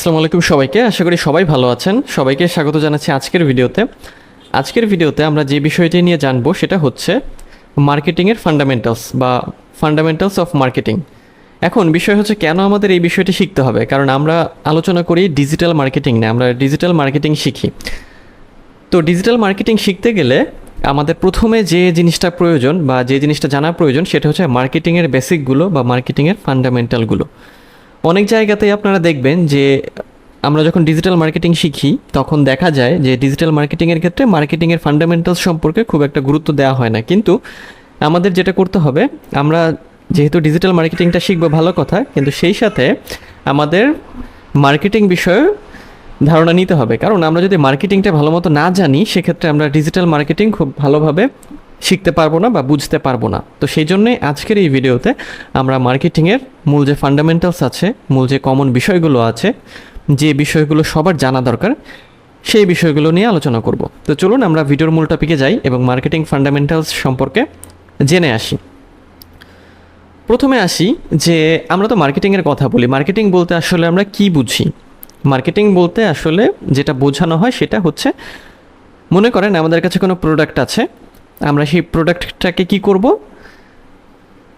আসসালামু আলাইকুম সবাইকে। আশা করি সবাই ভালো আছেন। সবাইকে স্বাগত জানাচ্ছি আজকের ভিডিওতে। আজকের ভিডিওতে আমরা যে বিষয়টি নিয়ে জানব সেটা হচ্ছে মার্কেটিংয়ের ফান্ডামেন্টালস বা ফান্ডামেন্টালস অফ মার্কেটিং এখন বিষয় হচ্ছে কেন আমাদের এই বিষয়টি শিখতে হবে? কারণ আমরা আলোচনা করি ডিজিটাল মার্কেটিং না আমরা ডিজিটাল মার্কেটিং শিখি। তো ডিজিটাল মার্কেটিং শিখতে গেলে আমাদের প্রথমে যে জিনিসটা প্রয়োজন বা যে জিনিসটা জানা প্রয়োজন সেটা হচ্ছে মার্কেটিংয়ের বেসিকগুলো বা মার্কেটিংয়ের ফান্ডামেন্টালগুলো অনেক জায়গাতেই আপনারা দেখবেন যে আমরা যখন ডিজিটাল মার্কেটিং শিখি, তখন দেখা যায় যে ডিজিটাল মার্কেটিংয়ের ক্ষেত্রে মার্কেটিংয়ের ফান্ডামেন্টালস সম্পর্কে খুব একটা গুরুত্ব দেওয়া হয় না। কিন্তু আমাদের যেটা করতে হবে, আমরা যেহেতু ডিজিটাল মার্কেটিংটা শিখব ভালো কথা, কিন্তু সেই সাথে আমাদের মার্কেটিং বিষয়ে ধারণা নিতে হবে। কারণ আমরা যদি মার্কেটিংটা ভালো মতো না জানি, সেক্ষেত্রে আমরা ডিজিটাল মার্কেটিং খুব ভালোভাবে শিখতে পারব না বা বুঝতে পারব না। তো সেই জন্যই আজকের এই ভিডিওতে আমরা মার্কেটিংয়ের মূল যে ফান্ডামেন্টালস আছে, মূল যে কমন বিষয়গুলো আছে, যে বিষয়গুলো সবার জানা দরকার, সেই বিষয়গুলো নিয়ে আলোচনা করব। তো চলুন আমরা ভিডিওর মূল টপিকে যাই এবং মার্কেটিং ফান্ডামেন্টালস সম্পর্কে জেনে আসি। প্রথমে আসি যে আমরা তো মার্কেটিংয়ের কথা বলি। মার্কেটিং বলতে আসলে আমরা কি বুঝি? মার্কেটিং বলতে আসলে যেটা বোঝানো হয় সেটা হচ্ছে, মনে করেন আমাদের কাছে কোনো প্রোডাক্ট আছে আমরা সেই প্রোডাক্টটাকে কি করব?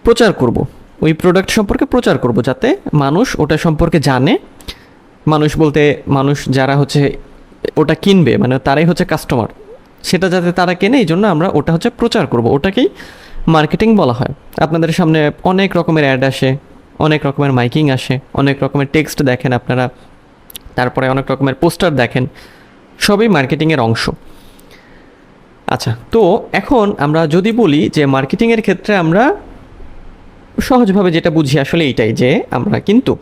প্রচার করব। ওই প্রোডাক্ট সম্পর্কে প্রচার করব যাতে মানুষ ওটা সম্পর্কে জানে। মানুষ বলতে মানুষ যারা হচ্ছে ওটা কিনবে মানে তারাই হচ্ছে কাস্টমার সেটা যাতে তারা কেনে, এই জন্য আমরা ওটা হচ্ছে প্রচার করব। ওটাকেই মার্কেটিং বলা হয়। আপনাদের সামনে অনেক রকমের অ্যাড আসে, অনেক রকমের মাইকিং আসে, অনেক রকমের টেক্সট দেখেন আপনারা, তারপরে অনেক রকমের পোস্টার দেখেন। সবই মার্কেটিংয়ের অংশ। আচ্ছা তো এখন আমরা যদি বলি যে মার্কেটিংয়ের ক্ষেত্রে আমরা সহজভাবে যেটা বুঝি আসলে এইটাই যে আমরা কিন্তু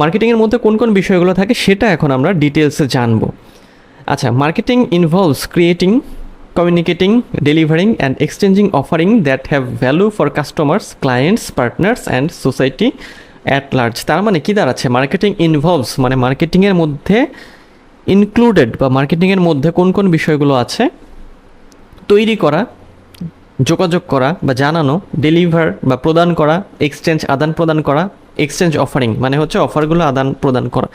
মার্কেটিংয়ের মধ্যে কোন কোন বিষয়গুলো থাকে সেটা এখন আমরা ডিটেলসে জানব। আচ্ছা marketing involves creating communicating delivering and exchanging offerings that have value for customers clients partners and society at large তার মানে কী দাঁড়াচ্ছে? মার্কেটিং ইনভলভস মানে মার্কেটিংয়ের মধ্যে ইনক্লুডেড বা মার্কেটিংয়ের মধ্যে কোন কোন বিষয়গুলো আছে? তৈরি করা, যোগাযোগ করা বা জানানো ডেলিভার বা প্রদান করা এক্সচেঞ্জ আদান প্রদান করা এক্সচেঞ্জ অফারিং মানে হচ্ছে অফারগুলো আদান প্রদান করা।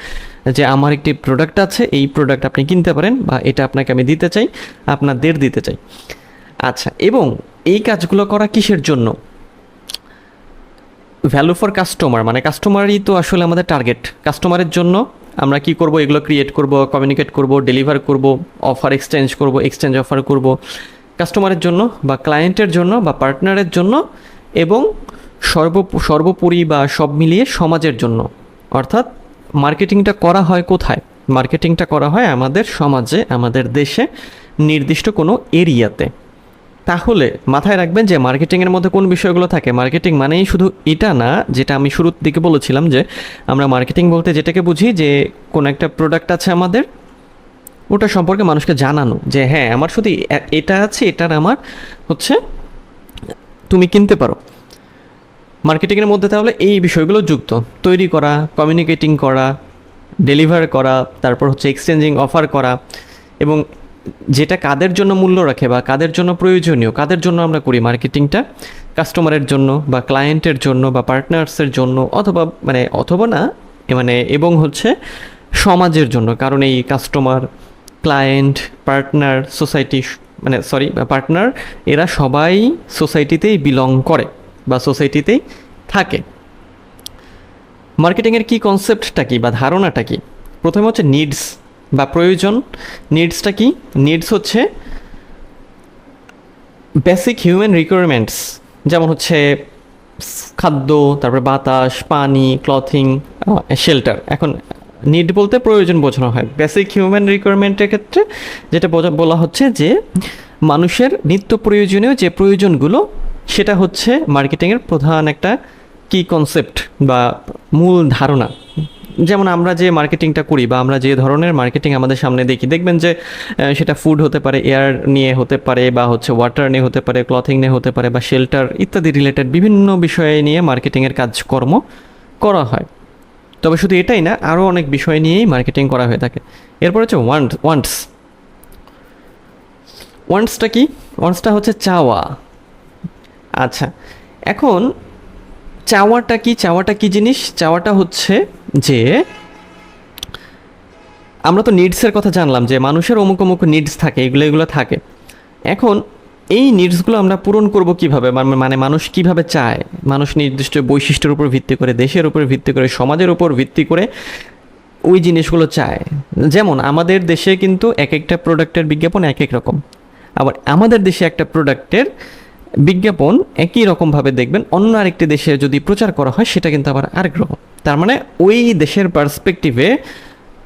যে আমার একটি প্রোডাক্ট আছে, এই প্রোডাক্ট আপনি কিনতে পারেন বা এটা আপনাকে আমি দিতে চাই, আপনাদের দিতে চাই। আচ্ছা এবং এই কাজগুলো করা কিসের জন্য? ভ্যালু ফর কাস্টমার মানে কাস্টমারই তো আসলে আমাদের টার্গেট কাস্টমারের জন্য আমরা কি করব, এগুলো ক্রিয়েট করব কমিউনিকেট করব ডেলিভার করব অফার এক্সচেঞ্জ করব এক্সচেঞ্জ অফার করব। কাস্টমারের জন্য বা ক্লায়েন্টের জন্য বা পার্টনারের জন্য এবং সর্ব, সর্বোপরি বা সব মিলিয়ে সমাজের জন্য। অর্থাৎ মার্কেটিংটা করা হয় কোথায়? মার্কেটিংটা করা হয় আমাদের সমাজে, আমাদের দেশে নির্দিষ্ট কোনো এরিয়াতে। তাহলে মাথায় রাখবেন যে মার্কেটিংয়ের মধ্যে কোন বিষয়গুলো থাকে? মার্কেটিং মানেই শুধু এটা না, যেটা আমি শুরুর দিকে বলেছিলাম যে আমরা মার্কেটিং বলতে যেটাকে বুঝি যে কোনো একটা প্রোডাক্ট আছে আমাদের ওটা সম্পর্কে মানুষকে জানানো যে হ্যাঁ আমার শুধু এটা আছে, এটার আমার হচ্ছে তুমি কিনতে পারো। মার্কেটিংয়ের মধ্যে তাহলে এই বিষয়গুলো যুক্ত। তৈরি করা কমিউনিকেটিং করা ডেলিভার করা, তারপর হচ্ছে এক্সচেঞ্জিং অফার করা এবং যেটা কাদের জন্য মূল্য রাখে বা কাদের জন্য প্রয়োজনীয়, কাদের জন্য আমরা করি মার্কেটিংটা কাস্টমারের জন্য বা ক্লায়েন্টের জন্য বা পার্টনার্সের জন্য অথবা মানে অথবা না মানে এবং হচ্ছে সমাজের জন্য, কারণ এই কাস্টমার ক্লায়েন্ট পার্টনার সোসাইটি মানে সরি পার্টনার এরা সবাই সোসাইটিতেই বিলং করে বা সোসাইটিতেই থাকে। মার্কেটিংয়ের কি কনসেপ্টটা কী বা ধারণাটা কী? প্রথমে হচ্ছে নিডস বা প্রয়োজন। নিডসটা কি? নিডস হচ্ছে বেসিক হিউম্যান রিকোয়ারমেন্টস যেমন হচ্ছে খাদ্য, তারপরে বাতাস, পানি ক্লথিং শেল্টার এখন নিড বলতে প্রয়োজন বোঝানো হয়। বেসিক হিউম্যান রিকোয়ারমেন্টের ক্ষেত্রে যেটা বোঝা- বলা হচ্ছে যে মানুষের নিত্য প্রয়োজনীয় যে প্রয়োজনগুলো, সেটা হচ্ছে মার্কেটিংয়ের প্রধান একটা কি কনসেপ্ট বা মূল ধারণা। যেমন আমরা যে মার্কেটিংটা করি বা আমরা যে ধরনের মার্কেটিং আমাদের সামনে দেখি, দেখবেন যে সেটা ফুড হতে পারে এয়ার নিয়ে হতে পারে বা হচ্ছে ওয়াটার নিয়ে হতে পারে ক্লথিং নিয়ে হতে পারে বা শেল্টার ইত্যাদি রিলেটেড বিভিন্ন বিষয়ে নিয়ে মার্কেটিংয়ের কাজকর্ম করা হয়। তবে শুধু এটাই না আরও অনেক বিষয় নিয়েই মার্কেটিং করা হয়ে থাকে। এরপর হচ্ছে ওয়ান্ট ওয়ান্টস ওয়ান্টসটা কি? ওয়ান্টসটা হচ্ছে চাওয়া। আচ্ছা এখন চাওয়াটা কি? চাওয়াটা কি জিনিস? চাওয়াটা হচ্ছে যে, আমরা তো নিডসের কথা জানলাম যে মানুষের অমুক অমুক নিডস থাকে, এগুলো এগুলো থাকে। এখন এই নিডসগুলো আমরা পূরণ করব কীভাবে? মানে- মানে মানুষ কীভাবে চায়? মানুষ নির্দিষ্ট বৈশিষ্ট্যের উপর ভিত্তি করে, দেশের উপর ভিত্তি করে, সমাজের উপর ভিত্তি করে ওই জিনিসগুলো চায়। যেমন আমাদের দেশে কিন্তু এক একটা প্রোডাক্টের বিজ্ঞাপন এক এক রকম। আবার আমাদের দেশে একটা প্রোডাক্টের বিজ্ঞাপন একই রকমভাবে দেখবেন, অন্য আরেকটি দেশে যদি প্রচার করা হয়, সেটা কিন্তু আবার আরেক রকম। তার মানে ওই দেশের পার্সপেক্টিভে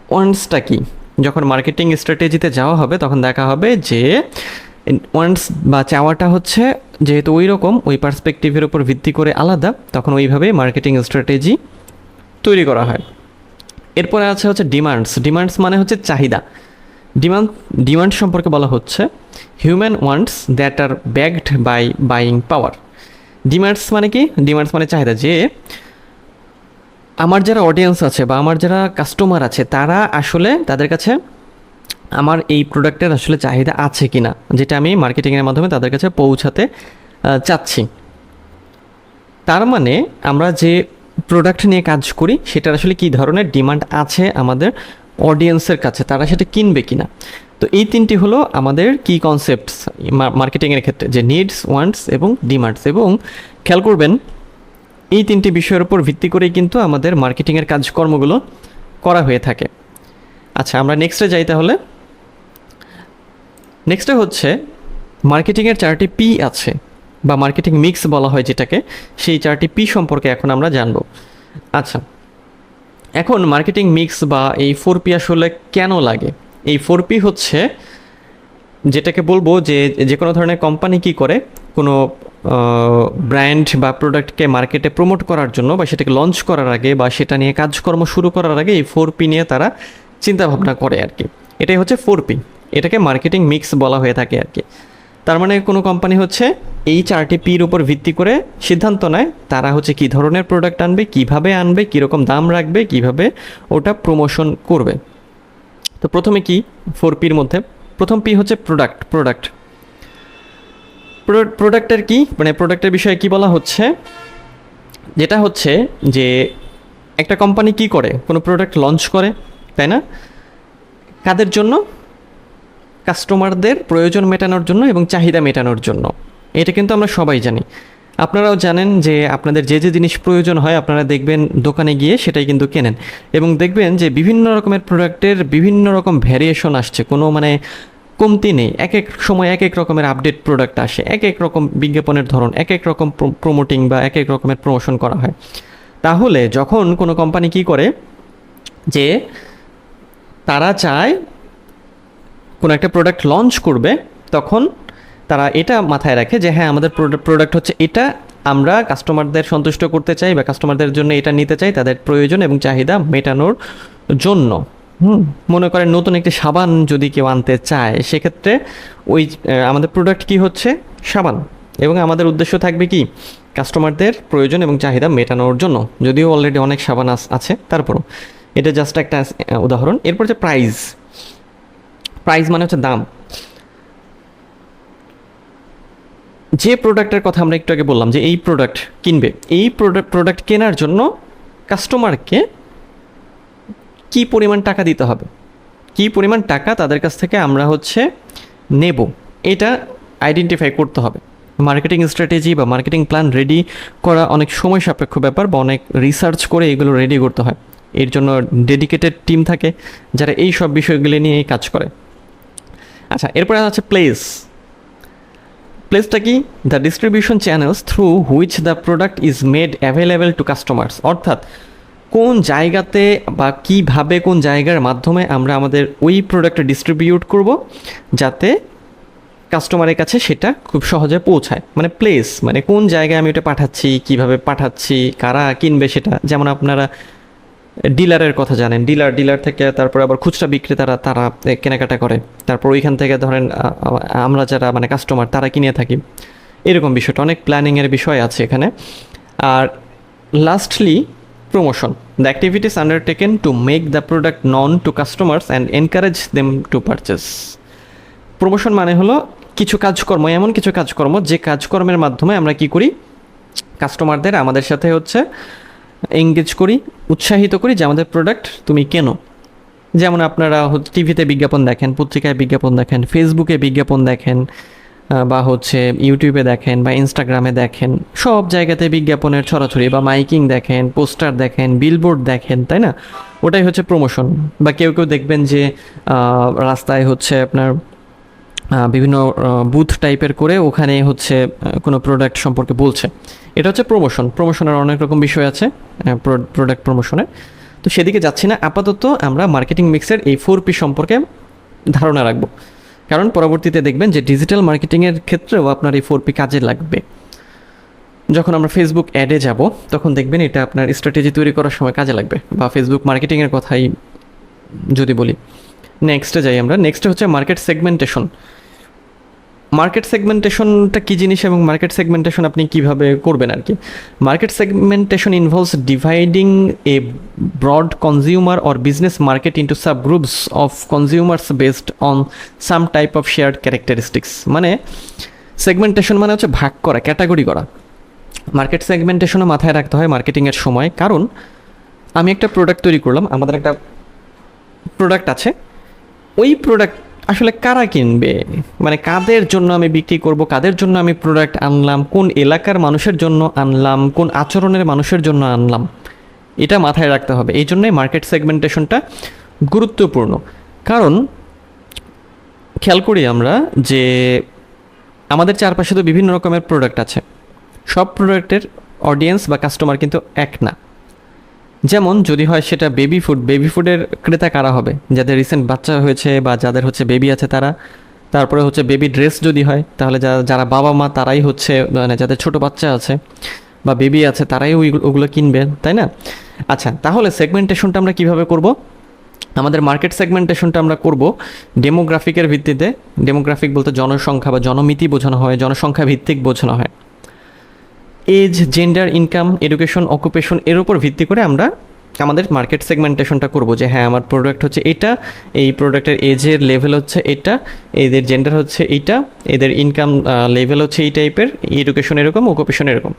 ওয়ান্সটা কি? যখন মার্কেটিং স্ট্র্যাটেজিতে যাওয়া হবে, তখন দেখা হবে যে ওয়ান্স বা চাওয়াটা হচ্ছে, যেহেতু ওই রকম ওই পার্সপেক্টিভের উপর ভিত্তি করে আলাদা, তখন ওইভাবে মার্কেটিং স্ট্র্যাটেজি তৈরি করা হয়। এরপরে আছে হচ্ছে ডিমান্ডস ডিমান্ডস মানে হচ্ছে চাহিদা। ডিমান্ড ডিমান্ড সম্পর্কে বলা হচ্ছে human wants that are backed by buying power demands মানে কি? ডিমান্ডস মানে চাহিদা। যে আমার যারা অডিয়েন্স আছে বা আমার যারা কাস্টমার আছে, তারা আসলে তাদের কাছে আমার এই প্রোডাক্টের আসলে চাহিদা আছে কি না যেটা আমি মার্কেটিংয়ের মাধ্যমে তাদের কাছে পৌঁছাতে চাচ্ছি। তার মানে আমরা যে প্রোডাক্ট নিয়ে কাজ করি, সেটার আসলে কী ধরনের ডিমান্ড আছে আমাদের অডিয়েন্সের কাছে, তারা সেটা কিনবে কিনা? তো এই তিনটি হলো আমাদের কি কনসেপ্টস মার্কেটিংয়ের ক্ষেত্রে, যে নিডস ওয়ান্টস এবং ডিমান্ডস এবং খেয়াল করবেন, এই তিনটি বিষয়ের উপর ভিত্তি করেই কিন্তু আমাদের মার্কেটিংয়ের কাজকর্মগুলো করা হয়ে থাকে। আচ্ছা আমরা নেক্সটে যাই তাহলে। নেক্সটে হচ্ছে মার্কেটিংয়ের চারটি পি আছে, বা মার্কেটিং মিক্স বলা হয় যেটাকে, সেই চারটি পি সম্পর্কে এখন আমরা জানব। আচ্ছা এখন মার্কেটিং মিক্স বা এই ফোর পি আসলে কেন লাগে? এই ফোর পি হচ্ছে, যেটাকে বলব যে যে কোনো ধরনের কোম্পানি কি করে, কোনো ব্র্যান্ড বা প্রোডাক্টকে মার্কেটে প্রমোট করার জন্য, বা সেটাকে লঞ্চ করার আগে, বা সেটা নিয়ে কাজকর্ম শুরু করার আগে, এই ফোর পি নিয়ে তারা চিন্তা ভাবনা করে আর কি। এটাই হচ্ছে ফোর পি এটাকে মার্কেটিং মিক্স বলা হয়ে থাকে আর কি। তার মানে কোনো কোম্পানি হচ্ছে এই চারটি পির উপর ভিত্তি করে সিদ্ধান্ত নেয় তারা হচ্ছে কী ধরনের প্রোডাক্ট আনবে, কীভাবে আনবে, কীরকম দাম রাখবে, কীভাবে ওটা প্রমোশন করবে। তো প্রথমে কি ফোর পির মধ্যে? প্রথম পি হচ্ছে প্রোডাক্ট প্রোডাক্ট প্রোডাক্টের কি? মানে প্রোডাক্টের বিষয়ে কি বলা হচ্ছে? যেটা হচ্ছে যে একটা কোম্পানি কি করে? কোনো প্রোডাক্ট লঞ্চ করে, তাই না? কাদের জন্য? কাস্টমারদের প্রয়োজন মেটানোর জন্য এবং চাহিদা মেটানোর জন্য। এটা কিন্তু আমরা সবাই জানি। আপনারাও জানেন যে আপনাদের যে যে জিনিস প্রয়োজন হয় আপনারা দেখবেন দোকানে গিয়ে সেটাই কিন্তু কেনেন। এবং দেখবেন যে বিভিন্ন রকমের প্রোডাক্টের বিভিন্ন রকম ভ্যারিয়েশন আসছে। কোনো মানে কমতি নেই। এক এক সময় এক এক রকমের আপডেট প্রোডাক্ট আসে। এক এক রকম বিজ্ঞাপনের ধরন, এক এক রকম প্রমোটিং বা এক এক রকমের প্রমোশন করা হয়। তাহলে যখন কোনো কোম্পানি কি করে যে তারা চায় কোনো একটা প্রোডাক্ট লঞ্চ করবে, তখন তারা এটা মাথায় রাখে যে হ্যাঁ আমাদের প্রোডাক্ট হচ্ছে এটা, আমরা কাস্টমারদের সন্তুষ্ট করতে চাই বা কাস্টমারদের জন্য এটা নিতে চাই তাদের প্রয়োজন এবং চাহিদা মেটানোর জন্য। মনে করেন নতুন একটি সাবান যদি কেউ আনতে চায়, সেক্ষেত্রে ওই আমাদের প্রোডাক্ট কি হচ্ছে? সাবান। এবং আমাদের উদ্দেশ্য থাকবে কি? কাস্টমারদের প্রয়োজন এবং চাহিদা মেটানোর জন্য। যদিও অলরেডি অনেক সাবান আছে, তারপরও। এটা জাস্ট একটা উদাহরণ। এরপর যে প্রাইস প্রাইস মানে হচ্ছে দাম। যে প্রোডাক্টের কথা আমরা একটু আগে বললাম যে এই প্রোডাক্ট কিনবে, এই প্রোডাক্ট প্রোডাক্ট কেনার জন্য কাস্টমারকে কি পরিমাণ টাকা দিতে হবে? কি পরিমাণ টাকা তাদের কাছ থেকে আমরা হচ্ছে নেব? এটা আইডেন্টিফাই করতে হবে। মার্কেটিং স্ট্র্যাটেজি বা মার্কেটিং প্ল্যান রেডি করা অনেক সময় সাপেক্ষ ব্যাপার বা অনেক রিসার্চ করে এগুলো রেডি করতে হয়। এর জন্য ডেডিকেটেড টিম থাকে যারা এই সব বিষয়গুলি নিয়ে কাজ করে। আচ্ছা এরপরে আছে প্লেস প্লেসটা কি? The distribution channels through which the product is made available to customers অর্থাৎ, কোন জায়গাতে বা কীভাবে কোন জায়গার মাধ্যমে আমরা আমাদের ওই প্রোডাক্টটা ডিস্ট্রিবিউট করব যাতে কাস্টমারের কাছে সেটা খুব সহজে পৌঁছায়। মানে প্লেস মানে কোন জায়গায় আমি ওটা পাঠাচ্ছি, কীভাবে পাঠাচ্ছি, কারা কিনবে সেটা, যেমন আপনারা ডিলারের কথা জানেন। ডিলার ডিলার থেকে তারপর আবার খুচরা বিক্রেতারা তারা কেনাকাটা করে। তারপর ওইখান থেকে ধরেন আমরা যারা মানে কাস্টমার তারা কিনে থাকি। এরকম বিষয়টা, অনেক প্ল্যানিংয়ের বিষয় আছে এখানে। আর lastly promotion the activities undertaken to make the product known to customers and encourage them to purchase promotion মানে হলো কিছু কাজকর্ম, এমন কিছু কাজকর্ম, যে কাজকর্মের মাধ্যমে আমরা কি করি? কাস্টমারদের আমাদের সাথে হচ্ছে এঙ্গেজ করি, উৎসাহিত করি যে আমাদের প্রোডাক্ট তুমি কেনো। যেমন আপনারা টিভিতে বিজ্ঞাপন দেখেন, পত্রিকায় বিজ্ঞাপন দেখেন ফেসবুকে বিজ্ঞাপন দেখেন বা হচ্ছে ইউটিউবে দেখেন, বা ইনস্টাগ্রামে দেখেন, সব জায়গাতে বিজ্ঞাপনের ছড়াছড়ি, বা মাইকিং দেখেন, পোস্টার দেখেন বিলবোর্ড দেখেন, তাই না? ওটাই হচ্ছে প্রমোশন বা কেউ কেউ দেখবেন যে রাস্তায় হচ্ছে আপনার বিভিন্ন বুথ টাইপের করে ওখানে হচ্ছে কোনো প্রোডাক্ট সম্পর্কে বলছে। এটা হচ্ছে প্রমোশন প্রমোশনের অনেক রকম বিষয় আছে প্রোডাক্ট প্রমোশনের তো সেদিকে যাচ্ছি না। আপাতত আমরা মার্কেটিং মিক্সের এই ফোর পি সম্পর্কে ধারণা রাখব। কারণ পরবর্তীতে দেখবেন যে ডিজিটাল মার্কেটিংয়ের ক্ষেত্রেও আপনার এই ফোর পি কাজে লাগবে। যখন আমরা ফেসবুক অ্যাডে যাব, তখন দেখবেন এটা আপনার স্ট্র্যাটেজি তৈরি করার সময় কাজে লাগবে। বা ফেসবুক মার্কেটিংয়ের কথাই যদি বলি। নেক্সটে যাই আমরা। নেক্সট হচ্ছে মার্কেট সেগমেন্টেশন মার্কেট সেগমেন্টেশনটা কী জিনিস এবং মার্কেট সেগমেন্টেশন আপনি কীভাবে করবেন আর কি? Market segmentation involves dividing a broad consumer or business market into sub groups of consumers based on some type of shared characteristics মানে সেগমেন্টেশন মানে হচ্ছে ভাগ করা ক্যাটাগরি করা। মার্কেট সেগমেন্টেশনও মাথায় রাখতে হয় মার্কেটিংয়ের সময়। কারণ আমি একটা প্রোডাক্ট তৈরি করলাম, আমাদের একটা প্রোডাক্ট আছে। ওই প্রোডাক্ট আসলে কারা কিনবে? মানে কাদের জন্য আমি বিক্রি করব? কাদের জন্য আমি প্রোডাক্ট আনলাম? কোন এলাকার মানুষের জন্য আনলাম? কোন আচরণের মানুষের জন্য আনলাম? এটা মাথায় রাখতে হবে। এই জন্যই মার্কেট সেগমেন্টেশনটা গুরুত্বপূর্ণ। কারণ, খেয়াল করি আমরা যে আমাদের চারপাশে তো বিভিন্ন রকমের প্রোডাক্ট আছে। সব প্রোডাক্টের অডিয়েন্স বা কাস্টমার কিন্তু এক না। যেমন যদি হয় সেটা বেবি ফুড বেবি ফুডের ক্রেতা কারা হবে? যাদের রিসেন্ট বাচ্চা হয়েছে বা যাদের হচ্ছে বেবি আছে তারা। তারপরে হচ্ছে বেবি ড্রেস যদি হয়, তাহলে যারা যারা বাবা মা তারাই হচ্ছে মানে যাদের ছোট বাচ্চা আছে বা বেবি আছে তারাই ওই ওগুলো কিনবে, তাই না? আচ্ছা তাহলে সেগমেন্টেশনটা আমরা কীভাবে করব? আমাদের মার্কেট সেগমেন্টেশনটা আমরা করব ডেমোগ্রাফিকের ভিত্তিতে। ডেমোগ্রাফিক বলতে জনসংখ্যা বা জনমিতি বোঝানো হয় জনসংখ্যা ভিত্তিক বোঝানো হয়। Age gender income education occupation এর উপর ভিত্তি করে আমরা আমাদের মার্কেট সেগমেন্টেশনটা করব যে হ্যাঁ আমার প্রোডাক্ট হচ্ছে এটা, এই প্রোডাক্টের এজের লেভেল হচ্ছে এটা, এদের জেন্ডার হচ্ছে এইটা এদের ইনকাম লেভেল হচ্ছে এই টাইপের এডুকেশন এরকম অকুপেশন এরকম।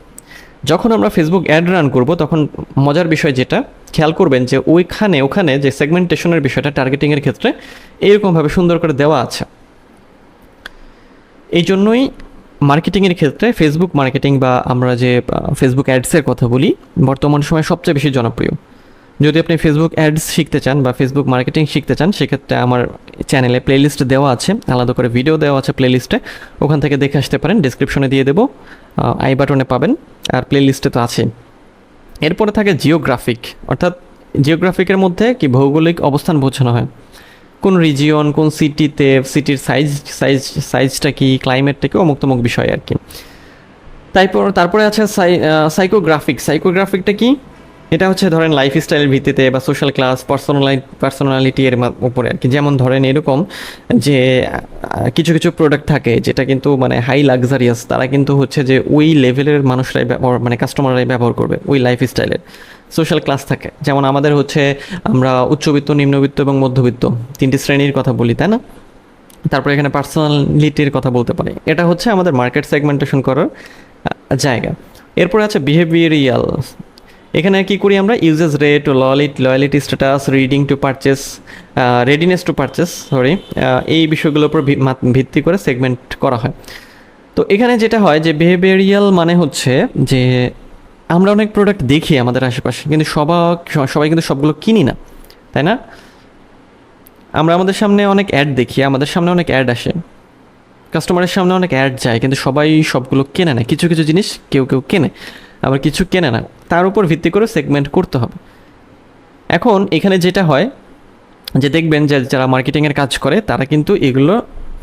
যখন আমরা ফেসবুক অ্যাড রান করব, তখন মজার বিষয় যেটা, খেয়াল করবেন যে ওইখানে, ওখানে যে সেগমেন্টেশনের বিষয়টা টার্গেটিংয়ের ক্ষেত্রে এরকমভাবে সুন্দর করে দেওয়া আছে। এই জন্যই মার্কেটিংয়ের ক্ষেত্রে ফেসবুক মার্কেটিং বা আমরা যে ফেসবুক অ্যাডসের কথা বলি, বর্তমান সময়ে সবচেয়ে বেশি জনপ্রিয়। যদি আপনি ফেসবুক অ্যাডস শিখতে চান বা ফেসবুক মার্কেটিং শিখতে চান, সেক্ষেত্রে আমার চ্যানেলে প্লেলিস্ট দেওয়া আছে। আলাদা করে ভিডিও দেওয়া আছে প্লেলিস্টে ওখান থেকে দেখে আসতে পারেন ডিসক্রিপশনে দিয়ে দেবো। আই বাটনে পাবেন, আর প্লেলিস্টে তো আছে। এরপরে থাকে জিওগ্রাফিক অর্থাৎ জিওগ্রাফিকের মধ্যে কি ভৌগোলিক অবস্থান বোঝানো হয়? কোন রিজিয়ন কোন সিটিতে সিটির সাইজ সাইজ সাইজটা কি ক্লাইমেটটা কি অমুক তমুক বিষয় আর কি। তারপর, তারপরে আছে সাইকোগ্রাফিক সাইকোগ্রাফিকটা কি? এটা হচ্ছে ধরেন লাইফ স্টাইলের ভিত্তিতে বা সোশ্যাল ক্লাস পার্সোনালাই পার্সোনালিটি এর উপরে আর কি। যেমন ধরেন এরকম যে কিছু কিছু প্রোডাক্ট থাকে যেটা কিন্তু মানে হাই লাক্সারিয়াস তারা কিন্তু হচ্ছে যে ওই লেভেলের মানুষরাই মানে কাস্টমাররাই ব্যবহার করবে ওই লাইফস্টাইলের সোশ্যাল ক্লাস থাকে। যেমন আমাদের হচ্ছে আমরা উচ্চবিত্ত, নিম্নবিত্ত এবং মধ্যবিত্ত। তিনটি শ্রেণির কথা বলি, তাই না? তারপরে এখানে পার্সোনালিটির কথা বলতে পারি। এটা হচ্ছে আমাদের মার্কেট সেগমেন্টেশন করার জায়গা। এরপরে আছে বিহেভিয়ারিয়াল এখানে কি করি আমরা? Usage rate loyalty loyalty status reading to purchase readiness to purchase sorry এই বিষয়গুলোর উপর ভিত্তি করে সেগমেন্ট করা হয়। তো এখানে যেটা হয় যে বিহেভিয়ারিয়াল মানে হচ্ছে যে আমরা অনেক প্রোডাক্ট দেখি আমাদের আশেপাশে, কিন্তু সবাই সবাই কিন্তু সবগুলো কিনি না, তাই না? আমরা আমাদের সামনে অনেক অ্যাড দেখি, আমাদের সামনে অনেক অ্যাড আসে কাস্টমারের সামনে অনেক অ্যাড যায়, কিন্তু সবাই সবগুলো কেনে না। কিছু কিছু জিনিস কেউ কেউ কেনে, আবার কিছু কেনে না। তার উপর ভিত্তি করে সেগমেন্ট করতে হবে। এখন এখানে যেটা হয়, যে দেখবেন যে যারা মার্কেটিংয়ের কাজ করে, তারা কিন্তু এগুলো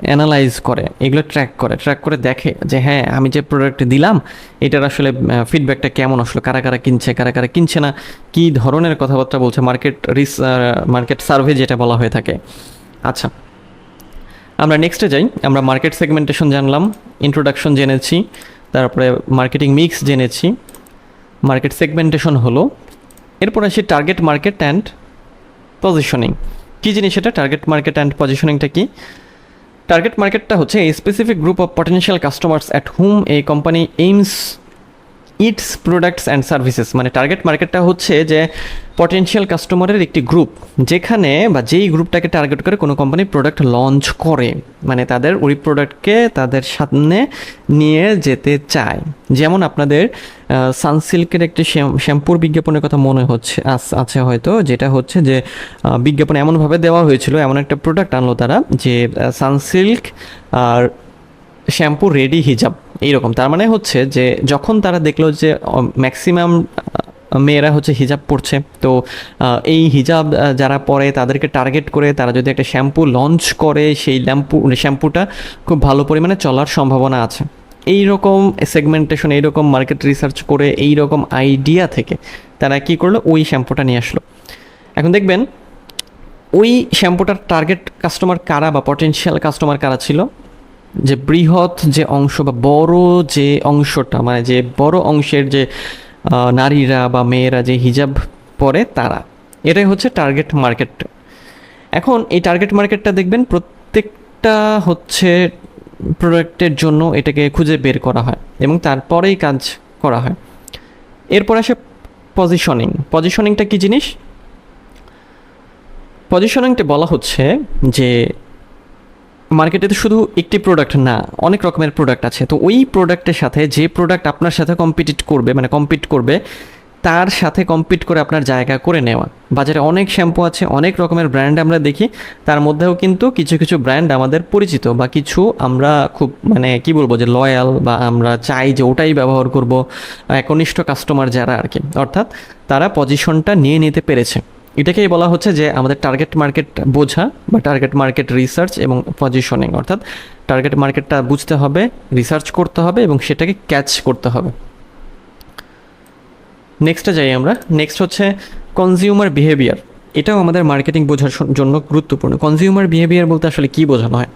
অ্যানালাইজ করে, এগুলো ট্র্যাক করে ট্র্যাক করে দেখে যে হ্যাঁ আমি যে প্রোডাক্ট দিলাম, এটার আসলে ফিডব্যাকটা কেমন আসলো, কারা কারা কিনছে, কারা কারা কিনছে না, কী ধরনের কথাবার্তা বলছে মার্কেট রিস মার্কেট সার্ভে যেটা বলা হয়ে থাকে। আচ্ছা আমরা নেক্সটে যাই, আমরা মার্কেট সেগমেন্টেশন জানলাম ইন্ট্রোডাকশন জেনেছি, তারপরে মার্কেটিং মিক্স জেনেছি মার্কেট সেগমেন্টেশন হলো, এরপর আসি টার্গেট মার্কেট অ্যান্ড পজিশনিং কী জিনিস এটা? টার্গেট মার্কেট অ্যান্ড পজিশনিংটা কি? টার্গেট মার্কেটটা হচ্ছে এই specific group of potential customers at whom এই company aims its products and services মানে টার্গেট মার্কেটটা হচ্ছে যে পটেনশিয়াল কাস্টমারের একটি গ্রুপ যেখানে বা যেই গ্রুপটাকে টার্গেট করে কোনো কোম্পানি প্রোডাক্ট লঞ্চ করে মানে তাদের ওই প্রোডাক্টকে তাদের সামনে নিয়ে যেতে চায়। যেমন আপনাদের সানসিল্কের একটি শ্যাম- শ্যাম্পুর বিজ্ঞাপনের কথা মনে হচ্ছে আছে হয়তো, যেটা হচ্ছে যে বিজ্ঞাপন এমনভাবে দেওয়া হয়েছিল, এমন একটা প্রোডাক্ট আনলো তারা যে সানসিল্ক আর শ্যাম্পু রেডি হিজাব এইরকম। তার মানে হচ্ছে যে যখন তারা দেখল যে ম্যাক্সিমাম মেয়েরা হচ্ছে হিজাব পরছে, তো এই হিজাব যারা পরে তাদেরকে টার্গেট করে, তারা যদি একটা শ্যাম্পু লঞ্চ করে, সেই ল্যাম্পু শ্যাম্পুটা খুব ভালো পরিমাণে চলার সম্ভাবনা আছে। এই রকম সেগমেন্টেশন এইরকম মার্কেট রিসার্চ করে এই রকম আইডিয়া থেকে তারা কি করল? ওই শ্যাম্পুটা নিয়ে আসলো। এখন দেখবেন, ওই শ্যাম্পুটার টার্গেট কাস্টমার কারা বা পটেনশিয়াল কাস্টমার কারা ছিল? যে বৃহৎ যে অংশ বা বড় যে অংশটা মানে যে বড় অংশের যে নারীরা বা মেয়েরা যে হিজাব পরে তারা, এটাই হচ্ছে টার্গেট মার্কেট এখন এই টার্গেট মার্কেটটা দেখবেন প্রত্যেকটা হচ্ছে প্রোডাক্টের জন্য এটাকে খুঁজে বের করা হয় এবং তারপরেই কাজ করা হয়। এরপর আসে পজিশনিং পজিশনিংটা কি জিনিস? পজিশনিংটা বলা হচ্ছে যে মার্কেটে তো শুধু একটি প্রোডাক্ট না, অনেক রকমের প্রোডাক্ট আছে। তো ওই প্রোডাক্টের সাথে যে প্রোডাক্ট আপনার সাথে কম্পিটিট করবে মানে কম্পিট করবে, তার সাথে কম্পিট করে আপনার জায়গা করে নেওয়া। বাজারে অনেক শ্যাম্পু আছে, অনেক রকমের ব্র্যান্ড আমরা দেখি, তার মধ্যেও কিন্তু কিছু কিছু ব্র্যান্ড আমাদের পরিচিত বা কিছু আমরা খুব মানে কি বলব যে লয়াল বা আমরা চাই যে ওটাই ব্যবহার করব, একনিষ্ঠ কাস্টমার যারা আর কি অর্থাৎ তারা পজিশনটা নিয়ে নিতে পেরেছে। এটাকেই বলা হচ্ছে যে আমাদের টার্গেট মার্কেট বোঝা বা টার্গেট মার্কেট রিসার্চ এবং পজিশনিং অর্থাৎ টার্গেট মার্কেটটা বুঝতে হবে রিসার্চ করতে হবে এবং সেটাকে ক্যাচ করতে হবে। নেক্সটে যাই আমরা। নেক্সট হচ্ছে কনজিউমার বিহেভিয়ার এটাও আমাদের মার্কেটিং বোঝার জন্য গুরুত্বপূর্ণ। কনজিউমার বিহেভিয়ার বলতে আসলে কী বোঝানো হয়?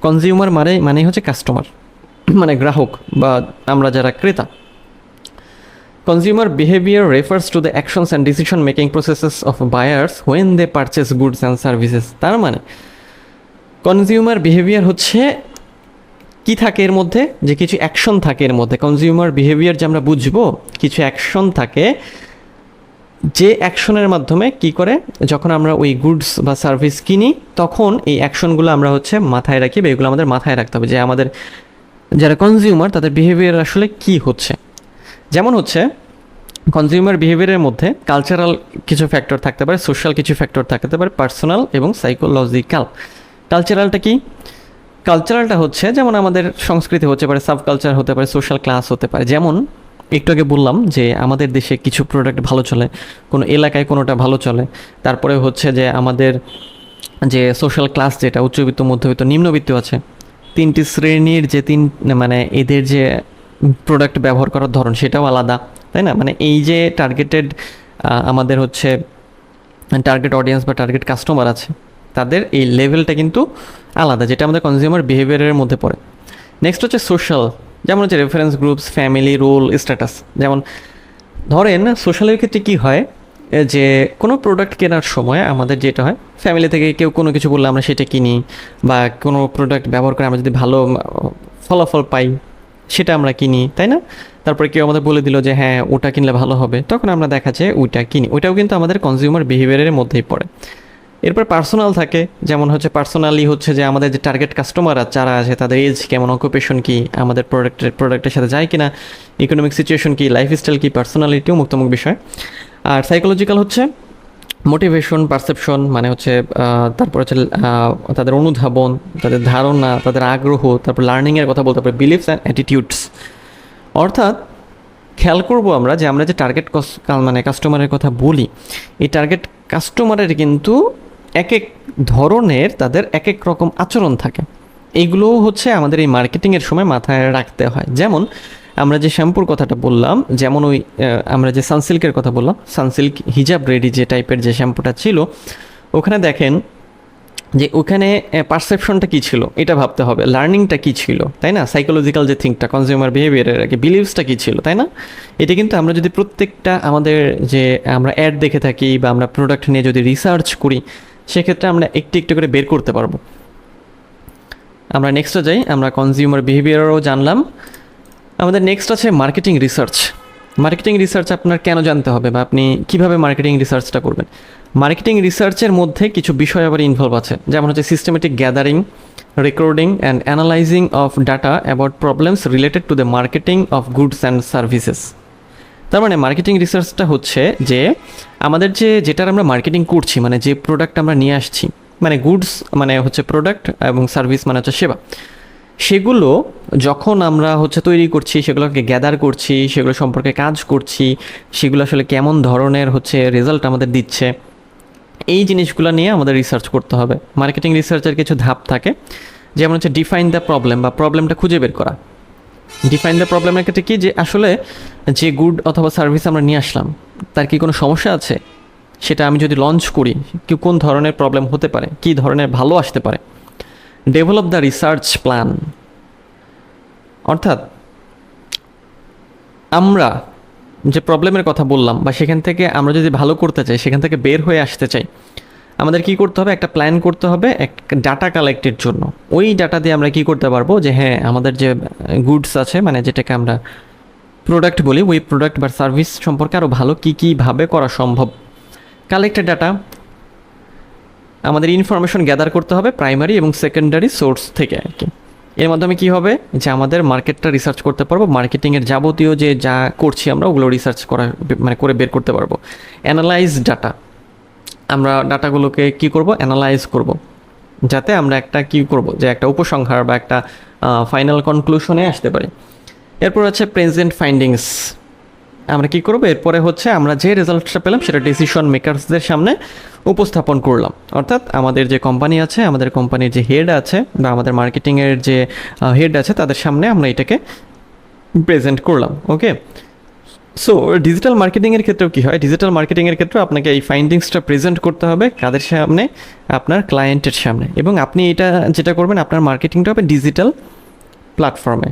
কনজিউমার মানে মানেই হচ্ছে কাস্টমার মানে গ্রাহক বা আমরা যারা ক্রেতা Consumer behavior refers to the actions and decision making processes of buyers when they purchase goods and services. তার মানে কনজিউমার বিহেভিয়ার হচ্ছে কি থাকে এর মধ্যে? যে কিছু অ্যাকশন থাকে এর মধ্যে। কনজিউমার বিহেভিয়ার যে আমরা বুঝব, কিছু অ্যাকশন থাকে, যে অ্যাকশনের মাধ্যমে কি করে? যখন আমরা ওই গুডস বা সার্ভিস কিনি, তখন এই অ্যাকশনগুলো আমরা হচ্ছে মাথায় রাখি বা এগুলো আমাদের মাথায় রাখতে হবে। যে আমাদের, যারা কনজিউমার তাদের বিহেভিয়ার আসলে কি হচ্ছে? যেমন হচ্ছে কনজিউমার বিহেভিয়ারের মধ্যে কালচারাল কিছু ফ্যাক্টর থাকতে পারে সোশ্যাল কিছু ফ্যাক্টর থাকতে পারে পার্সোনাল এবং সাইকোলজিক্যাল কালচারালটা কি? কালচারালটা হচ্ছে, যেমন আমাদের সংস্কৃতি হতে পারে সাব কালচার হতে পারে সোশ্যাল ক্লাস হতে পারে। যেমন, একটু আগে বললাম যে আমাদের দেশে কিছু প্রোডাক্ট ভালো চলে, কোনো এলাকায় কোনোটা ভালো চলে। তারপরে হচ্ছে যে আমাদের যে সোশ্যাল ক্লাস যেটা, উচ্চবিত্ত, মধ্যবিত্ত, নিম্নবিত্ত আছে, তিনটি শ্রেণির যে তিন মানে এদের যে প্রোডাক্ট ব্যবহার করার ধরন সেটাও আলাদা, তাই না? মানে এই যে টার্গেটেড আমাদের হচ্ছে টার্গেট অডিয়েন্স বা টার্গেট কাস্টমার আছে, তাদের এই লেভেলটা কিন্তু আলাদা, যেটা আমাদের কনজিউমার বিহেভিয়ারের মধ্যে পড়ে। নেক্সট হচ্ছে সোশ্যাল যেমন হচ্ছে reference groups family role status যেমন ধরেন সোশ্যালের ক্ষেত্রে কী হয় যে কোনো প্রোডাক্ট কেনার সময় আমাদের যেটা হয় ফ্যামিলি থেকে কেউ কোনো কিছু বললে আমরা সেটা কিনি, বা কোনো প্রোডাক্ট ব্যবহার করে আমরা যদি ভালো ফলাফল পাই সেটা আমরা কিনি, তাই না? তারপরে কেউ আমাদের বলে দিল যে হ্যাঁ ওটা কিনলে ভালো হবে। তখন আমরা দেখা যায় ওইটা কিনি। ওইটাও কিন্তু আমাদের কনজিউমার বিহেভিয়ারের মধ্যেই পড়ে। এরপর পার্সোনাল থাকে, যেমন হচ্ছে পার্সোনালি হচ্ছে যে আমাদের যে টার্গেট কাস্টমার যারা আছে, তাদের এজ কেমন অকুপেশন কি, আমাদের প্রোডাক্টের প্রোডাক্টের সাথে যায় কিনা ইকোনমিক সিচুয়েশন কি লাইফস্টাইল কি পার্সোনালিটিও মুক্তমুখ বিষয়। আর সাইকোলজিক্যাল হচ্ছে মোটিভেশন পারসেপশন মানে হচ্ছে তারপর হচ্ছে তাদের অনুধাবন, তাদের ধারণা, তাদের আগ্রহ, তারপর লার্নিংয়ের কথা বলতে পারি বিলিভস অ্যান্ড অ্যাটিটিউডস অর্থাৎ, খেয়াল করব আমরা যে আমরা যে টার্গেট মানে কাস্টমারের কথা বলি, এই টার্গেট কাস্টমারের কিন্তু এক এক ধরনের তাদের এক এক রকম আচরণ থাকে। এইগুলোও হচ্ছে আমাদের এই মার্কেটিংয়ের সময় মাথায় রাখতে হয়। যেমন আমরা যে শ্যাম্পুর কথাটা বললাম, যেমন ওই আমরা যে সানসিল্কের কথা বললাম, সানসিল্ক হিজাব রেডি যে টাইপের যে শ্যাম্পুটা ছিল, ওখানে দেখেন যে ওখানে পারসেপশনটা কী ছিল? এটা ভাবতে হবে। লার্নিংটা কী ছিল? তাই না? সাইকোলজিক্যাল যে থিঙ্কটা কনজিউমার বিহেভিয়ারের আগে বিলিভসটা কী ছিল? তাই না? এটা কিন্তু আমরা যদি প্রত্যেকটা আমাদের যে, আমরা অ্যাড দেখে থাকি বা আমরা প্রোডাক্ট নিয়ে যদি রিসার্চ করি, সেক্ষেত্রে আমরা একটু একটু করে বের করতে পারব। আমরা নেক্সটে যাই, আমরা কনজিউমার বিহেভিয়ারও জানলাম। আমাদের নেক্সট আছে মার্কেটিং রিসার্চ মার্কেটিং রিসার্চ আপনার কেন জানতে হবে বা আপনি কীভাবে মার্কেটিং রিসার্চটা করবেন? মার্কেটিং রিসার্চের মধ্যে কিছু বিষয় আবার ইনভলভ আছে। যেমন হচ্ছে systematic gathering recording and analysing of data about problems related to the marketing of goods and services তার মানে মার্কেটিং রিসার্চটা হচ্ছে যে আমাদের যে, যেটার আমরা মার্কেটিং করছি মানে যে প্রোডাক্ট আমরা নিয়ে আসছি মানে গুডস মানে হচ্ছে প্রোডাক্ট এবং সার্ভিস মানে হচ্ছে সেবা। সেগুলো যখন আমরা হচ্ছে তৈরি করছি, সেগুলোকে গ্যাদার করছি, সেগুলো সম্পর্কে কাজ করছি, সেগুলো আসলে কেমন ধরনের হচ্ছে রেজাল্ট আমাদের দিচ্ছে, এই জিনিসগুলো নিয়ে আমাদের রিসার্চ করতে হবে। মার্কেটিং রিসার্চের কিছু ধাপ থাকে, যেমন হচ্ছে ডিফাইন দ্য প্রবলেম বা প্রবলেমটা খুঁজে বের করা। ডিফাইন দ্য প্রবলেমের ক্ষেত্রে কি যে আসলে যে গুড অথবা সার্ভিস আমরা নিয়ে আসলাম, তার কি কোনো সমস্যা আছে? সেটা আমি যদি লঞ্চ করি, কি কোন ধরনের প্রবলেম হতে পারে? কি ধরনের ভালো আসতে পারে? ডেভেলপ দ্য রিসার্চ প্ল্যান অর্থাৎ, আমরা যে প্রবলেমের কথা বললাম বা সেখান থেকে আমরা যদি ভালো করতে চাই, সেখান থেকে বের হয়ে আসতে চাই, আমাদের কি করতে হবে? একটা প্ল্যান করতে হবে এক ডাটা কালেক্টের জন্য। ওই ডাটা দিয়ে আমরা কি করতে পারব? যে হ্যাঁ আমাদের যে গুডস আছে মানে যেটাকে আমরা প্রোডাক্ট বলি, ওই প্রোডাক্ট বা সার্ভিস সম্পর্কে আরও ভালো কী কীভাবে করা সম্ভব। কালেক্টেড ডাটা আমাদের ইনফরমেশন গ্যাদার করতে হবে প্রাইমারি এবং সেকেন্ডারি সোর্স থেকে আর কি। এর মাধ্যমে কি হবে? যে আমাদের মার্কেটটা রিসার্চ করতে পারব মার্কেটিংয়ের যাবতীয় যে যা করছি আমরা, ওগুলো রিসার্চ করা মানে করে বের করতে পারব। অ্যানালাইজ ডাটা আমরা ডাটাগুলোকে কি করব? অ্যানালাইজ করব। যাতে আমরা একটা কি করব? যে একটা উপসংহার বা একটা ফাইনাল কনক্লুশনে আসতে পারি। এরপর আছে প্রেজেন্ট ফাইন্ডিংস আমরা কি করব? এরপরে হচ্ছে আমরা যে রেজাল্টটা পেলাম, সেটা ডিসিশন মেকারসদের সামনে উপস্থাপন করলাম। অর্থাৎ আমাদের যে কোম্পানি আছে, আমাদের কোম্পানির যে হেড আছে বা আমাদের মার্কেটিংয়ের যে হেড আছে, তাদের সামনে আমরা এটাকে প্রেজেন্ট করলাম ওকে সো ডিজিটাল মার্কেটিংয়ের ক্ষেত্রেও কী হয়? ডিজিটাল মার্কেটিংয়ের ক্ষেত্রে আপনাকে এই ফাইন্ডিংসটা প্রেজেন্ট করতে হবে কাদের সামনে? আপনার ক্লায়েন্টের সামনে। এবং আপনি এটা যেটা করবেন, আপনার মার্কেটিংটা হবে ডিজিটাল প্ল্যাটফর্মে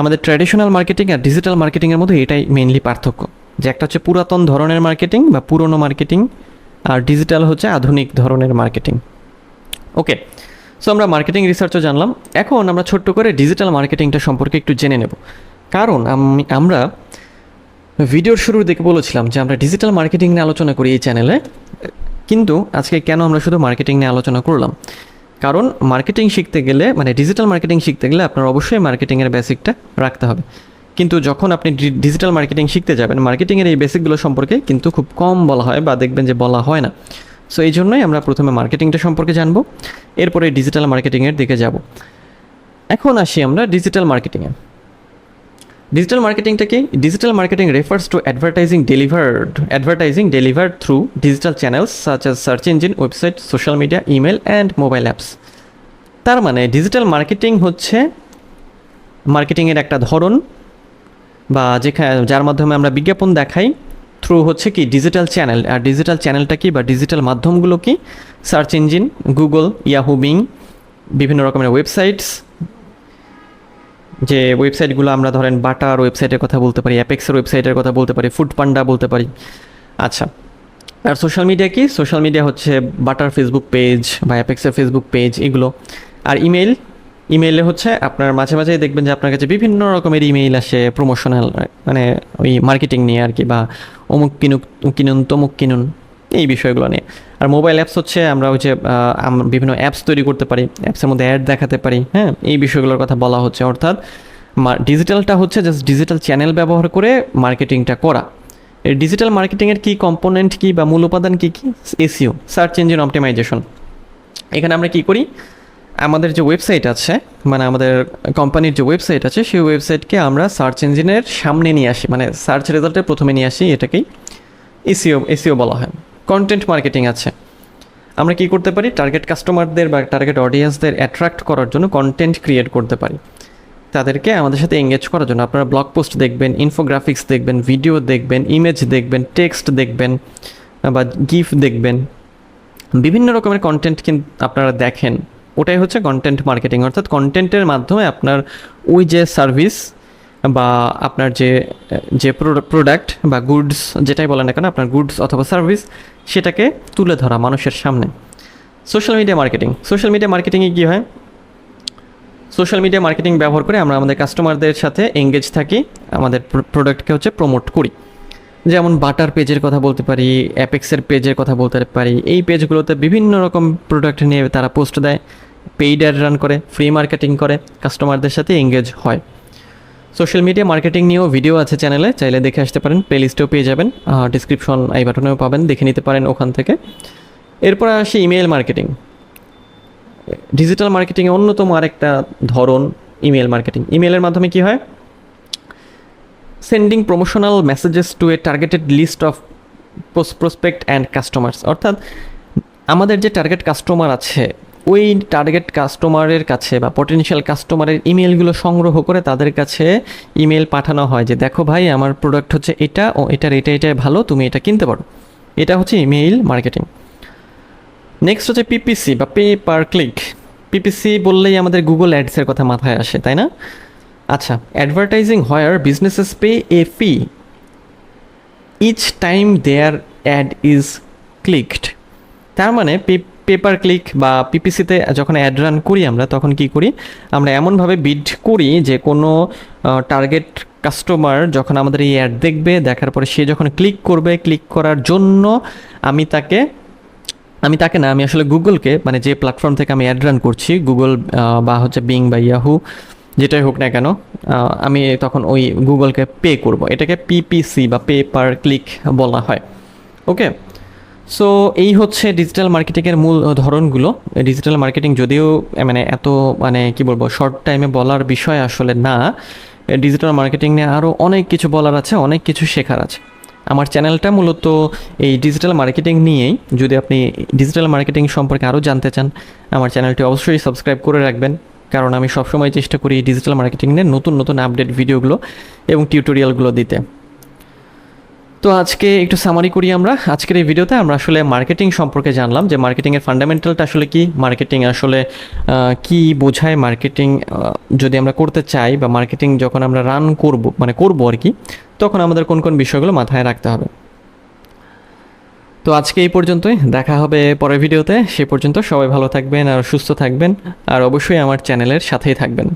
আমাদের ট্র্যাডিশনাল মার্কেটিং আর ডিজিটাল মার্কেটিংয়ের মধ্যে এটাই মেইনলি পার্থক্য। যে একটা হচ্ছে পুরাতন ধরনের মার্কেটিং বা পুরনো মার্কেটিং আর ডিজিটাল হচ্ছে আধুনিক ধরনের মার্কেটিং ওকে সো আমরা মার্কেটিং রিসার্চও জানলাম। এখন আমরা ছোট্ট করে ডিজিটাল মার্কেটিংটা সম্পর্কে একটু জেনে নেব। কারণ আমি, আমরা ভিডিওর শুরুর দিকে বলেছিলাম যে আমরা ডিজিটাল মার্কেটিং নিয়ে আলোচনা করি এই চ্যানেলে কিন্তু আজকে কেন আমরা শুধু মার্কেটিং নিয়ে আলোচনা করলাম? কারণ মার্কেটিং শিখতে গেলে মানে ডিজিটাল মার্কেটিং শিখতে গেলে আপনার অবশ্যই মার্কেটিংয়ের বেসিকটা রাখতে হবে। কিন্তু যখন আপনি ডিজিটাল মার্কেটিং শিখতে যাবেন মার্কেটিংয়ের এই বেসিকগুলো সম্পর্কে কিন্তু খুব কম বলা হয় বা দেখবেন যে বলা হয় না। সো এই জন্যই আমরা প্রথমে মার্কেটিংটা সম্পর্কে জানব, এরপরে ডিজিটাল মার্কেটিংয়ের দিকে যাব। এখন আসি আমরা ডিজিটাল মার্কেটিংয়ে ডিজিটাল মার্কেটিংটা কি digital marketing refers to advertising delivered advertising delivered through digital channels such as search engine website social media email and mobile apps তার মানে ডিজিটাল মার্কেটিং হচ্ছে মার্কেটিংয়ের একটা ধরন বা যেখানে, যার মাধ্যমে আমরা বিজ্ঞাপন দেখাই থ্রু হচ্ছে কি ডিজিটাল চ্যানেল আর ডিজিটাল চ্যানেলটা কি বা ডিজিটাল মাধ্যমগুলো কি? Search engine Google Yahoo Bing বিভিন্ন রকমের ওয়েবসাইটস যে ওয়েবসাইটগুলো আমরা ধরেন বাটার ওয়েবসাইটের কথা বলতে পারি অ্যাপেক্সের ওয়েবসাইটের কথা বলতে পারি ফুড পান্ডা বলতে পারি। আচ্ছা আর সোশ্যাল মিডিয়া কি? সোশ্যাল মিডিয়া হচ্ছে বাটার ফেসবুক পেজ বা অ্যাপেক্সের ফেসবুক পেজ এগুলো। আর ইমেল ইমেইলে হচ্ছে আপনার মাঝে মাঝে দেখবেন যে আপনার কাছে বিভিন্ন রকমের ইমেইল আসে প্রমোশনাল মানে ওই মার্কেটিং নিয়ে আর কি বা অমুক কিনুক, কিনুন, তমুক কিনুন, এই বিষয়গুলো নিয়ে। আর মোবাইল অ্যাপস হচ্ছে আমরা ওই যে বিভিন্ন অ্যাপস তৈরি করতে পারি অ্যাপসের মধ্যে অ্যাড দেখাতে পারি হ্যাঁ? এই বিষয়গুলোর কথা বলা হচ্ছে, অর্থাৎ ডিজিটালটা হচ্ছে জাস্ট ডিজিটাল চ্যানেল ব্যবহার করে মার্কেটিংটা করা। ডিজিটাল মার্কেটিংয়ের কী কম্পোনেন্ট কী বা মূল উপাদান কী কী? এসিও সার্চ ইঞ্জিন অপটিমাইজেশন এখানে আমরা কি করি? আমাদের যে ওয়েবসাইট আছে মানে আমাদের কোম্পানির যে ওয়েবসাইট আছে, সেই ওয়েবসাইটকে আমরা সার্চ ইঞ্জিনের সামনে নিয়ে আসি মানে সার্চ রেজাল্টের প্রথমে নিয়ে আসি, এটাকেই এসিও এসিও বলা হয়। কন্টেন্ট মার্কেটিং আছে। আমরা কি করতে পারি? টার্গেট কাস্টমারদের বা টার্গেট অডিয়েন্সদের অ্যাট্রাক্ট করার জন্য কন্টেন্ট ক্রিয়েট করতে পারি। তাদেরকে আমাদের সাথে এঙ্গেজ করার জন্য আপনারা ব্লগ পোস্ট দেখবেন ইনফোগ্রাফিক্স দেখবেন ভিডিও দেখবেন ইমেজ দেখবেন টেক্সট দেখবেন, বা গিফট দেখবেন। বিভিন্ন রকমের কন্টেন্ট কিন্তু আপনারা দেখেন। ওটাই হচ্ছে কন্টেন্ট মার্কেটিং অর্থাৎ কন্টেন্টের মাধ্যমে আপনার ওই যে সার্ভিস বা আপনার যে যে প্রোডাক্ট বা গুডস যেটাই বলেন না কেন, আপনার গুডস অথবা সার্ভিস সেটাকে তুলে ধরা মানুষের সামনে। Social media marketing social media মার্কেটিংয়ে কী হয়? সোশ্যাল মিডিয়া মার্কেটিং ব্যবহার করে আমরা আমাদের কাস্টমারদের সাথে এঙ্গেজ থাকি, আমাদের প্রোডাক্টকে হচ্ছে প্রমোট করি। যেমন বাটার পেজের কথা বলতে পারি অ্যাপেক্সের পেজের কথা বলতে পারি, এই পেজগুলোতে বিভিন্ন রকম প্রোডাক্ট নিয়ে তারা পোস্ট দেয় পেইড রান করে ফ্রি মার্কেটিং করে কাস্টমারদের সাথে এঙ্গেজ হয়। সোশ্যাল মিডিয়া মার্কেটিং নিয়েও ভিডিও আছে চ্যানেলে চাইলে দেখে আসতে পারেন প্লেলিস্টেও পেয়ে যাবেন। ডিসক্রিপশন এই বাটনেও পাবেন, দেখে নিতে পারেন ওখান থেকে। এরপর আসি ইমেল মার্কেটিং ডিজিটাল মার্কেটিংয়ে অন্যতম আরেকটা ধরন ইমেল মার্কেটিং ইমেলের মাধ্যমে কি হয়? Sending promotional messages to a targeted list of prospect and customers অর্থাৎ, আমাদের যে টার্গেট কাস্টমার আছে ওই টার্গেট কাস্টমারের কাছে বা পটেনশিয়াল কাস্টমারের ইমেলগুলো সংগ্রহ করে তাদের কাছে ইমেল পাঠানো হয় যে, দেখো ভাই, আমার প্রোডাক্ট হচ্ছে এটা ও এটার এটা এটাই ভালো, তুমি এটা কিনতে পারো। এটা হচ্ছে ইমেইল মার্কেটিং নেক্সট হচ্ছে পিপিসি বা পে পার ক্লিক পিপিসি বললেই আমাদের গুগল অ্যাডসের কথা মাথায় আসে, তাই না? আচ্ছা advertising where businesses pay a fee each time their ad is clicked তার মানে পেপার ক্লিক বা পিপিসিতে যখন অ্যাড রান করি আমরা, তখন কি করি? আমরা এমনভাবে বিড করি যে কোনো টার্গেট কাস্টমার যখন আমাদের এই অ্যাড দেখবে, দেখার পরে সে যখন ক্লিক করবে ক্লিক করার জন্য আমি তাকে আমি তাকে না, আমি আসলে গুগলকে মানে যে প্ল্যাটফর্ম থেকে আমি অ্যাড রান করছি, গুগল বা হচ্ছে বিং বা ইয়াহু যেটাই হোক না কেন আমি তখন ওই গুগলকে পে করব। এটাকে পিপিসি বা পে পার ক্লিক বলা হয়। ওকে সো এই হচ্ছে ডিজিটাল মার্কেটিংয়ের মূল ধরনগুলো। ডিজিটাল মার্কেটিং যদিও মানে এত মানে কি বলব শর্ট টাইমে বলার বিষয় আসলে না। ডিজিটাল মার্কেটিং নিয়ে আরও অনেক কিছু বলার আছে, অনেক কিছু শেখার আছে। আমার চ্যানেলটা মূলত এই ডিজিটাল মার্কেটিং নিয়েই। যদি আপনি ডিজিটাল মার্কেটিং সম্পর্কে আরও জানতে চান, আমার চ্যানেলটি অবশ্যই সাবস্ক্রাইব করে রাখবেন। কারণ আমি সবসময় চেষ্টা করি ডিজিটাল মার্কেটিং নিয়ে নতুন নতুন আপডেট ভিডিওগুলো এবং টিউটোরিয়ালগুলো দিতে। তো আজকে একটু সামারি করি আমরা। আজকের এই ভিডিওতে আমরা আসলে মার্কেটিং সম্পর্কে জানলাম যে মার্কেটিংয়ের ফান্ডামেন্টালটা আসলে কি? মার্কেটিং আসলে কি বোঝায় মার্কেটিং যদি আমরা করতে চাই বা মার্কেটিং যখন আমরা রান করব মানে করব আর কি, তখন আমাদের কোন কোন বিষয়গুলো মাথায় রাখতে হবে। তো আজকে এই পর্যন্তই, দেখা হবে পরের ভিডিওতে সে পর্যন্ত সবাই ভালো থাকবেন আর সুস্থ থাকবেন। আর অবশ্যই আমার চ্যানেলের সাথেই থাকবেন।